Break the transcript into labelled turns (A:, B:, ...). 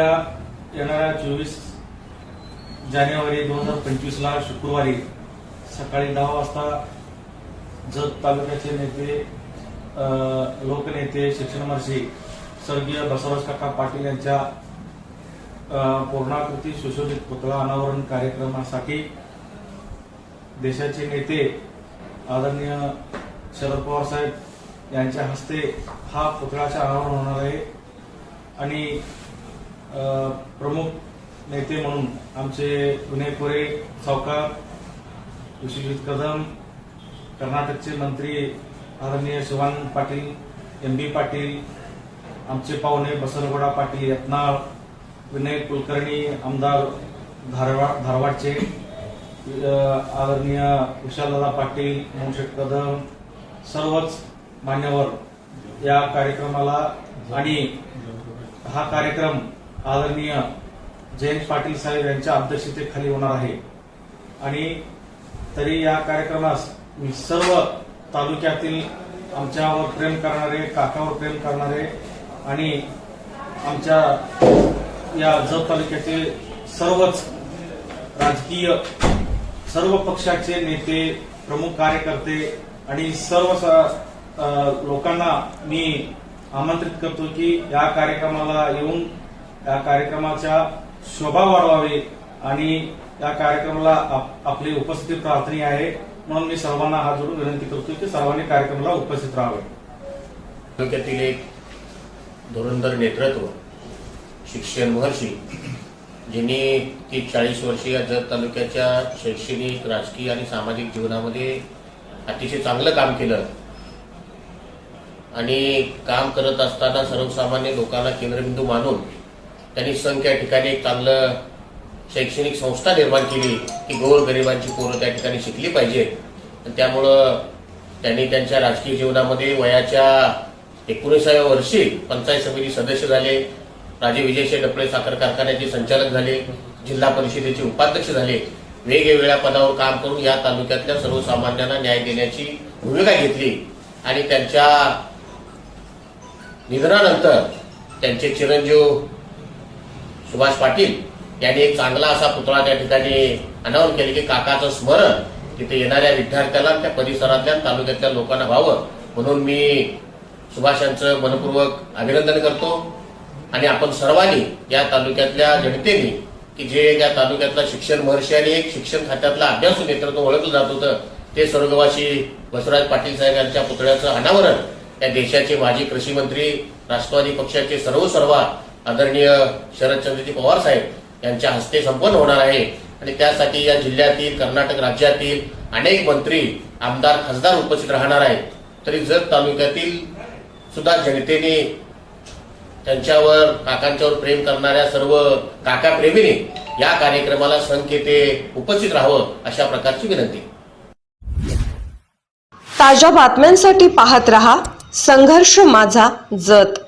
A: चोवीस जानेवारी दोन हजार पंचवीसला शुक्रवारी सकाळी दहा वाजता जत तालुक्याचे नेते लोकनेते शिक्षणमर्षी स्वर्गीय बसवराज काका पाटील यांच्या पूर्णाकृती सुशोभित पुतळा अनावरण कार्यक्रमासाठी देशाचे नेते आदरणीय शरद पवार साहेब यांच्या हस्ते हा पुतळ्याचे अनावरण होणार आहे. आणि प्रमुख नेते म्हणून आमचे विनय कोरे सावकार विश्वजित कदम कर्नाटकचे मंत्री आदरणीय शिवान पाटील एम बी पाटील आमचे पाहुणे बसनगोडा पाटील यत्नाळ विनय कुलकर्णी आमदार धारवाड धारवाडचे आदरणीय विशालदादा पाटील मोहनशेठ कदम सर्वच मान्यवर या कार्यक्रमाला आणि हा कार्यक्रम आदरणीय जयंत पाटील साहेब यांच्या अध्यक्षतेखाली होणार आहे. आणि तरी या कार्यक्रमास मी सर्व तालुक्यातील आमच्यावर प्रेम करणारे काकावर प्रेम करणारे आणि आमच्या या जत तालुक्यातील सर्वच राजकीय सर्व पक्षाचे नेते प्रमुख कार्यकर्ते आणि सर्व स- लोकांना मी आमंत्रित करतो की या कार्यक्रमाला येऊन या कार्यक्रमाच्या शोभा वाढवावी आणि या कार्यक्रमाला आप- आपली उपस्थिती प्रार्थनी आहे. म्हणून मी सर्वांना हात जोडून विनंती करतो की सर्वांनी कार्यक्रमाला उपस्थित राहावे.
B: तालुक्यातील एक धुरंधर नेतृत्व शिक्षण महर्षी ज्यांनी ती चाळीस वर्षीय जत तालुक्याच्या शैक्षणिक राजकीय आणि सामाजिक जीवनामध्ये अतिशय चांगलं काम केलं. आणि काम करत असताना सर्वसामान्य लोकांना केंद्रबिंदू मानून त्यांनी संघ या ठिकाणी एक चांगलं शैक्षणिक संस्था निर्माण केली की गोरगरिबांची पोरं त्या ठिकाणी शिकली पाहिजेत आणि त्यामुळं त्यांनी त्यांच्या राजकीय जीवनामध्ये वयाच्या एकोणीसाव्या वर्षी पंचायत समिती सदस्य झाले राजे विजयशे डपळे साखर कारखान्याचे संचालक झाले जिल्हा परिषदेचे उपाध्यक्ष झाले. वेगवेगळ्या पदावर काम करून या तालुक्यातल्या सर्वसामान्यांना न्याय देण्याची भूमिका घेतली. आणि त्यांच्या निधनानंतर त्यांचे चिरंजीव सुभाष पाटील यांनी एक चांगला असा पुतळा त्या ठिकाणी अनावरण केले की काकाचं स्मरण तिथे येणाऱ्या विद्यार्थ्याला त्या परिसरातल्या तालुक्यातल्या लोकांना व्हावं. म्हणून मी सुभाष यांचं मनपूर्वक अभिनंदन करतो. आणि आपण सर्वांनी या तालुक्यातल्या जनतेने की जे या तालुक्यातला शिक्षण महर्षी आणि एक शिक्षण खात्यातला अभ्यास नेतृत्व ओळखलं जात होतं ते स्वर्गवासी बसवराज पाटील साहेब यांच्या पुतळ्याचं अनावरण या देशाचे माजी कृषी मंत्री राष्ट्रवादी पक्षाचे सर्व सर्वा आदरणीय शरदचंद्रजी पवार साहेब यांच्या हस्ते संपन्न होणार आहे. आणि त्यासाठी या जिल्ह्यातील कर्नाटक राज्यातील अनेक मंत्री आमदार खासदार उपस्थित राहणार आहेत. तरी जत तालुक्यातील सुद्धा जनतेने त्यांच्यावर काकांच्यावर प्रेम करणाऱ्या सर्व काका प्रेमीने या कार्यक्रमाला संख्येते उपस्थित राहावं अशा प्रकारची विनंती.
C: ताज्या बातम्यांसाठी पाहत रहा संघर्ष माझा जत.